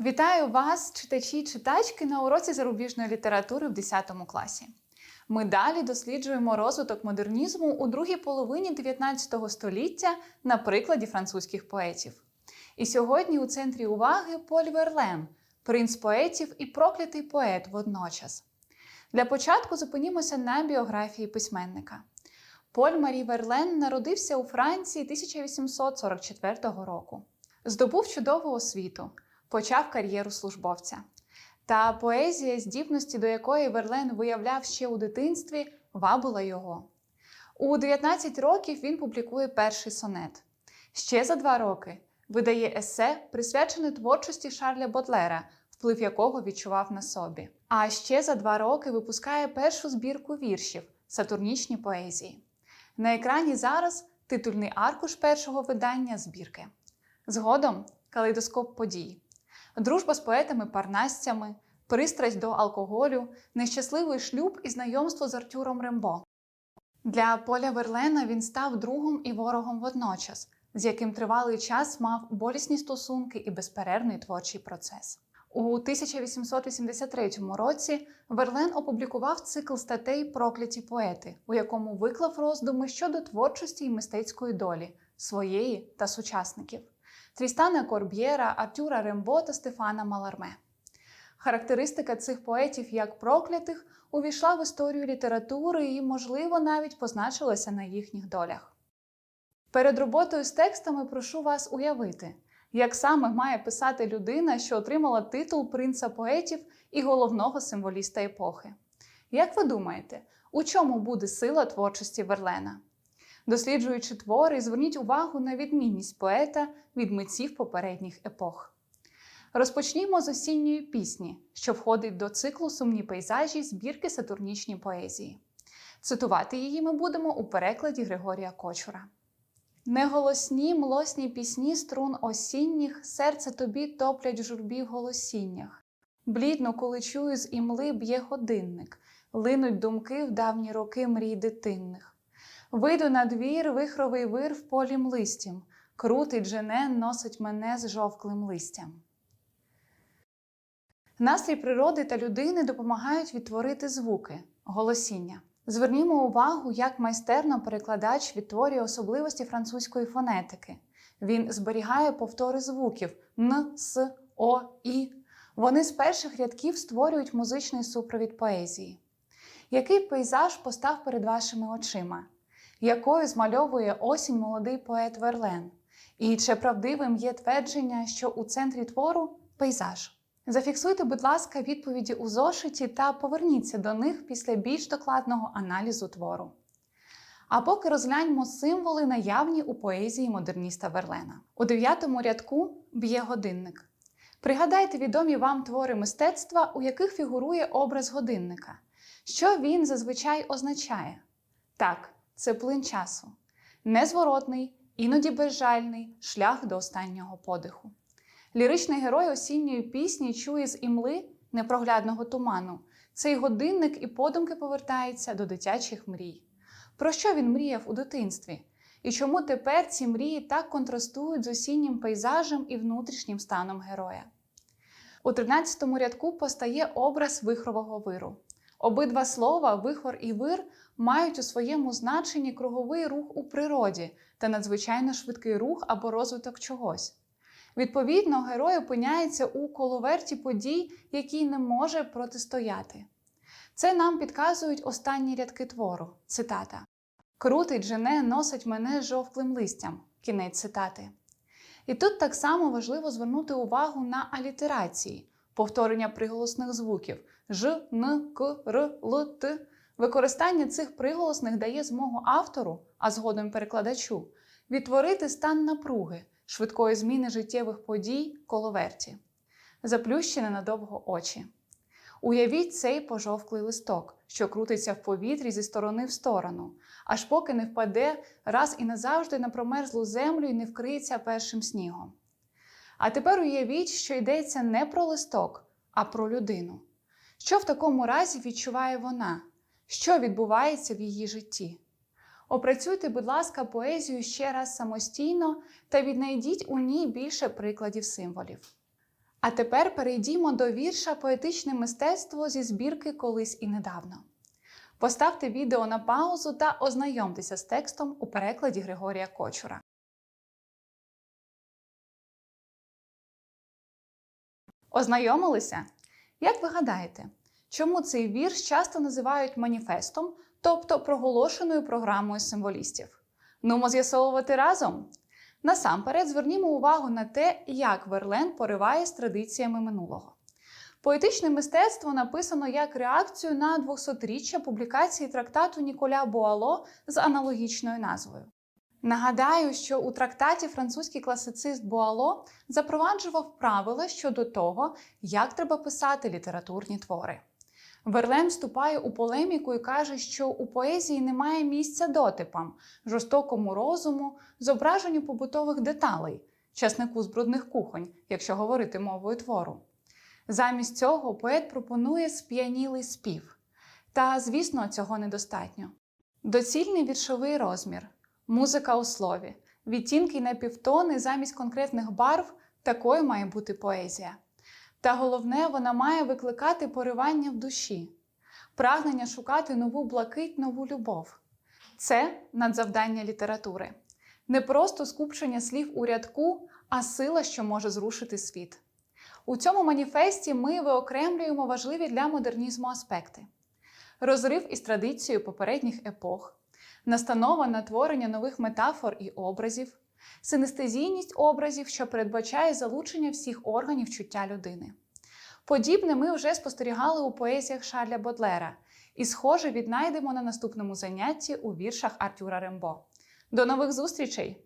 Вітаю вас, читачі і читачки, на уроці зарубіжної літератури в 10 класі. Ми далі досліджуємо розвиток модернізму у другій половині 19 століття на прикладі французьких поетів. І сьогодні у центрі уваги Поль Верлен, принц поетів і проклятий поет водночас. Для початку зупинімося на біографії письменника. Поль Марі Верлен народився у Франції 1844 року. Здобув чудову освіту, почав кар'єру службовця. Та поезія, здібності до якої Верлен виявляв ще у дитинстві, вабила його. У 19 років він публікує перший сонет. Ще за два роки видає есе, присвячене творчості Шарля Бодлера, вплив якого відчував на собі. А ще за два роки випускає першу збірку віршів Сатурнічні поезії. На екрані зараз титульний аркуш першого видання збірки. Згодом калейдоскоп подій, дружба з поетами-парнасцями, пристрасть до алкоголю, нещасливий шлюб і знайомство з Артюром Рембо. Для Поля Верлена він став другом і ворогом водночас, з яким тривалий час мав болісні стосунки і безперервний творчий процес. У 1883 році Верлен опублікував цикл статей Прокляті поети, у якому виклав роздуми щодо творчості і мистецької долі своєї та сучасників Трістана Корб'єра, Артюра Рембо та Стефана Маларме. Характеристика цих поетів як проклятих увійшла в історію літератури і, можливо, навіть позначилася на їхніх долях. Перед роботою з текстами прошу вас уявити, як саме має писати людина, що отримала титул принца поетів і головного символіста епохи. Як ви думаєте, у чому буде сила творчості Верлена? Досліджуючи твори, зверніть увагу на відмінність поета від митців попередніх епох. Розпочнімо з осінньої пісні, що входить до циклу Сумні пейзажі збірки Сатурнічні поезії. Цитувати її ми будемо у перекладі Григорія Кочура. Неголосні млосні пісні струн осінніх, серце тобі топлять журбі в голосіннях. Блідно, коли чую з імли б'є годинник, линуть думки в давні роки мрій дитинних. Вийду на двір, вихровий вир в полім листям, крутий дженен носить мене з жовклим листям. Настрій природи та людини допомагають відтворити звуки, голосіння. Звернімо увагу, як майстерно перекладач відтворює особливості французької фонетики. Він зберігає повтори звуків н, с, о, і. Вони з перших рядків створюють музичний супровід поезії. Який пейзаж постав перед вашими очима? Якою змальовує осінь молодий поет Верлен? І чи правдивим є твердження, що у центрі твору пейзаж? Зафіксуйте, будь ласка, відповіді у зошиті та поверніться до них після більш докладного аналізу твору. А поки розгляньмо символи, наявні у поезії модерніста Верлена. У дев'ятому рядку б'є годинник. Пригадайте відомі вам твори мистецтва, у яких фігурує образ годинника. Що він зазвичай означає? Так, це плин часу, незворотний, іноді безжальний шлях до останнього подиху. Ліричний герой осінньої пісні чує з імли непроглядного туману. Цей годинник і подумки повертається до дитячих мрій. Про що він мріяв у дитинстві? І чому тепер ці мрії так контрастують з осіннім пейзажем і внутрішнім станом героя? У 13-му рядку постає образ вихрового виру. Обидва слова, вихор і вир, мають у своєму значенні круговий рух у природі та надзвичайно швидкий рух або розвиток чогось. Відповідно, герой опиняється у коловерті подій, який не може протистояти. Це нам підказують останні рядки твору. Цитата: Крутить жене носить мене жовклим листям. Кінець цитати. І тут так само важливо звернути увагу на алітерації, повторення приголосних звуків ж, н, к, р, л, т. Використання цих приголосних дає змогу автору, а згодом перекладачу, відтворити стан напруги швидкої зміни життєвих подій коловерті, заплющені надовго очі. Уявіть цей пожовклий листок, що крутиться в повітрі зі сторони в сторону, аж поки не впаде раз і назавжди на промерзлу землю і не вкриється першим снігом. А тепер уявіть, що йдеться не про листок, а про людину. Що в такому разі відчуває вона? Що відбувається в її житті? Опрацюйте, будь ласка, поезію ще раз самостійно та віднайдіть у ній більше прикладів символів. А тепер перейдімо до вірша Поетичне мистецтво зі збірки Колись і недавно. Поставте відео на паузу та ознайомтеся з текстом у перекладі Григорія Кочура. Ознайомилися? Як ви гадаєте, чому цей вірш часто називають маніфестом, тобто проголошеною програмою символістів? Нумо з'ясовувати разом. Насамперед звернімо увагу на те, як Верлен пориває з традиціями минулого. Поетичне мистецтво написано як реакцію на 200-річчя публікації трактату Ніколя Буало з аналогічною назвою. Нагадаю, що у трактаті французький класицист Буало запроваджував правила щодо того, як треба писати літературні твори. Верлен вступає у полеміку і каже, що у поезії немає місця дотипам, жорстокому розуму, зображенню побутових деталей, часнику з брудних кухонь, якщо говорити мовою твору. Замість цього поет пропонує сп'янілий спів. Та, звісно, цього недостатньо. Доцільний віршовий розмір, музика у слові, відтінки на півтони замість конкретних барв такою має бути поезія. Та головне, вона має викликати поривання в душі, прагнення шукати нову блакить, нову любов. Це надзавдання літератури. Не просто скупчення слів у рядку, а сила, що може зрушити світ. У цьому маніфесті ми виокремлюємо важливі для модернізму аспекти: розрив із традицією попередніх епох, настанова на творення нових метафор і образів, синестезійність образів, що передбачає залучення всіх органів чуття людини. Подібне ми вже спостерігали у поезіях Шарля Бодлера і, схоже, віднайдемо на наступному занятті у віршах Артюра Рембо. До нових зустрічей!